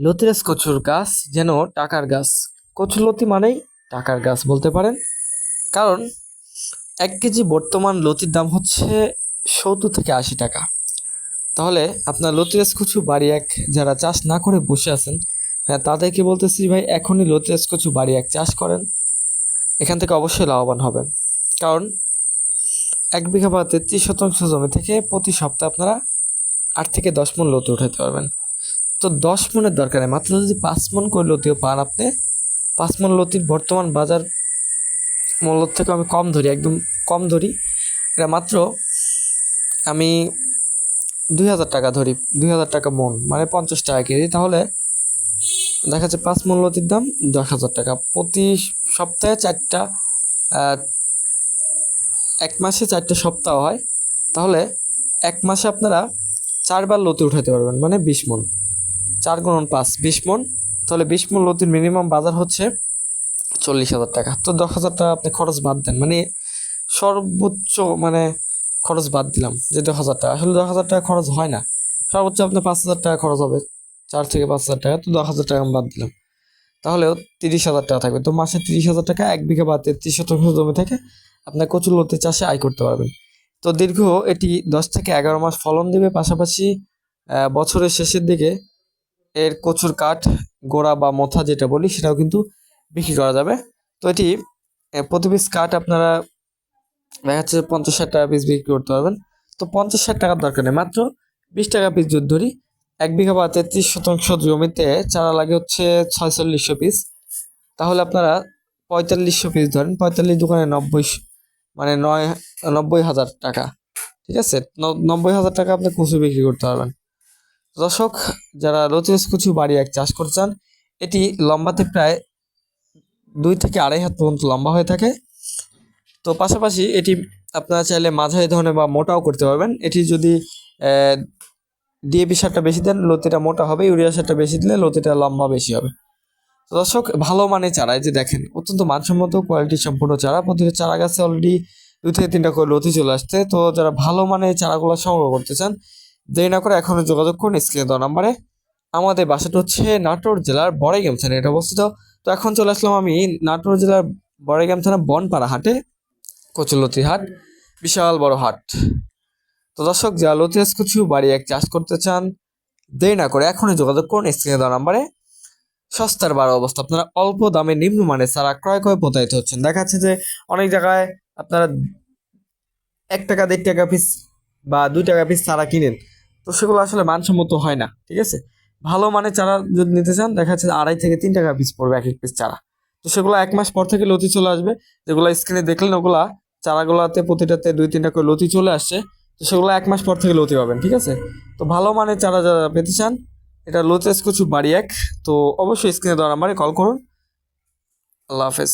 লতিরাজ কচুর গাছ যেন টাকার গাছ। কচুলতি মানেই টাকার গাছ বলতে পারেন। কারণ এক কেজি বর্তমান লতির দাম হচ্ছে সত্তর থেকে আশি টাকা। তাহলে আপনার লতিরাজ কচু বাড়ি এক যারা চাষ না করে বসে আছেন হ্যাঁ তাদেরকে বলতেছি, ভাই, এখনই লতিরাজ কচু বাড়ি এক চাষ করেন। এখান থেকে অবশ্যই লাভবান হবেন। কারণ এক বিঘা বা তেত্রিশ শতাংশ জমি থেকে প্রতি সপ্তাহে আপনারা আট থেকে দশ মন লতি উঠাতে পারবেন। তো দশ মনের দরকার মাত্র যদি পাঁচ মন করে লতিও পান আপনি, পাঁচ মন লতির বর্তমান বাজার মূল্য থেকে আমি কম ধরি, একদম কম ধরি। এটা মাত্র আমি দুই হাজার টাকা ধরি, দুই হাজার টাকা মন মানে পঞ্চাশ টাকা কেজি। তাহলে দেখা যাচ্ছে পাঁচ মন লতির দাম দশ হাজার টাকা। প্রতি সপ্তাহে চারটা এক মাসে চারটে সপ্তাহ হয়। তাহলে এক মাসে আপনারা চারবার লতি উঠাতে পারবেন মানে বিশ মন। চার গুণন পাঁচ, বিশ মন। তাহলে বিশ মন লতির মিনিমাম বাজার হচ্ছে চল্লিশ হাজার টাকা। তো দশ হাজার টাকা আপনি খরচ বাদ দেন। মানে সর্বোচ্চ মানে খরচ বাদ দিলাম যে দশ হাজার টাকা। আসলে দশ হাজার টাকা খরচ হয় না। সর্বোচ্চ আপনার পাঁচ হাজার টাকা খরচ হবে, চার থেকে পাঁচ হাজার টাকা। তো দশ হাজার টাকা আমি বাদ দিলাম। তাহলেও তিরিশ হাজার টাকা থাকবে। তো মাসে তিরিশ হাজার টাকা এক বিঘা বা তেত্রিশ শতাংশ জমি থেকে আপনার কচুর লতি চাষে আয় করতে পারবেন। তো দীর্ঘ এটি দশ থেকে এগারো মাস ফলন দেবে। পাশাপাশি বছরের শেষের দিকে এর কচুর কাঠ, গোড়া বা মোথা যেটা বলি সেটাও কিন্তু বিক্রি করা যাবে। তো এটি প্রতি পিস কাঠ আপনারা দেখা যাচ্ছে পঞ্চাশ ষাট টাকা পিস বিক্রি করতে পারবেন। তো পঞ্চাশ ষাট টাকার দরকার নেই। মাত্র বিশ টাকা পিস যদি ধরি, এক বিঘা বা তেত্রিশ শতাংশ জমিতে চারা লাগে হচ্ছে ছয়চল্লিশশো পিস তাহলে আপনারা পঁয়তাল্লিশশো পিস ধরেন, পঁয়তাল্লিশ দোকানে নব্বই মানে নয়, নব্বই হাজার টাকা, ঠিক আছে? নব্বই হাজার টাকা আপনি কচু বিক্রি করতে পারবেন। দর্শক, যারা রোচেস কচু বাড়ি এক চাষ করতে চান, এটি লম্বাতে প্রায় দুই থেকে আড়াই হাত পর্যন্ত লম্বা হয়ে থাকে। তো পাশাপাশি এটি আপনারা চাইলে মাঝারি ধরনের বা মোটাও করতে পারবেন। এটি যদি ডিএপি সারটা বেশি দেন, লতিটা মোটা হবে, ইউরিয়া সারটা বেশি দিলে লতিটা লম্বা বেশি হবে। তো দর্শক, ভালো মানের চারা এই যে দেখেন, অত্যন্ত মানসম্মত, কোয়ালিটি সম্পূর্ণ চারা। প্রতিটা চারা গাছে অলরেডি দুই থেকে তিনটা করে লতি চলে আসছে। তো যারা ভালো মানের চারাগুলো সংগ্রহ করতে চান দেরি না করে এখনও যোগাযোগ করুন স্ক্রিনে দেওয়া নাম্বারে। আমাদের বাসাটা হচ্ছে নাটোর জেলার বড়াইগ্রাম থানায় এটা অবস্থিত। তো এখন চলে আসলাম আমি নাটোর জেলার বড়াইগ্রাম থানা বনপাড়া হাটে, কচুলতি হাট, বিশাল বড় হাট। তো দর্শক, যারা লতিরাজ কচু বাড়ি এক চাষ করতে চান, দেরি না করে এখনই যোগাযোগ করুন স্ক্রিনে দেওয়া নাম্বারে। সস্তার বারো অবস্থা, আপনারা অল্প দামে নিম্নমানের চারা ক্রয় করে প্রতারিত হচ্ছেন। দেখাচ্ছে যে অনেক জায়গায় আপনারা এক টাকা, দেড় টাকা পিস বা দুই টাকা পিস চারা কিনেন, তো সেগুলো আসলে মানসম্মত হয় না, ঠিক আছে? ভালো মানের চারা যদি নিতে চান, দেখা যাচ্ছে আড়াই থেকে তিন টাকা পিস পড়বে এক এক পিস চারা। তো সেগুলো এক মাস পর থেকে লতি চলে আসবে, যেগুলো স্ক্রিনে দেখলেন ওগুলা, চারাগুলোতে প্রতিটাতে দুই তিনটা করে লতি চলে আসছে, তো সেগুলো এক মাস পর থেকে লতি পাবেন, ঠিক আছে? তো ভালো মানের চারা যারা পেতে চান, এটা লোচেস কিছু বাড়ি এক, তো অবশ্যই স্ক্রিনে দেওয়া নাম্বারে কল করুন। আল্লাহ হাফেজ।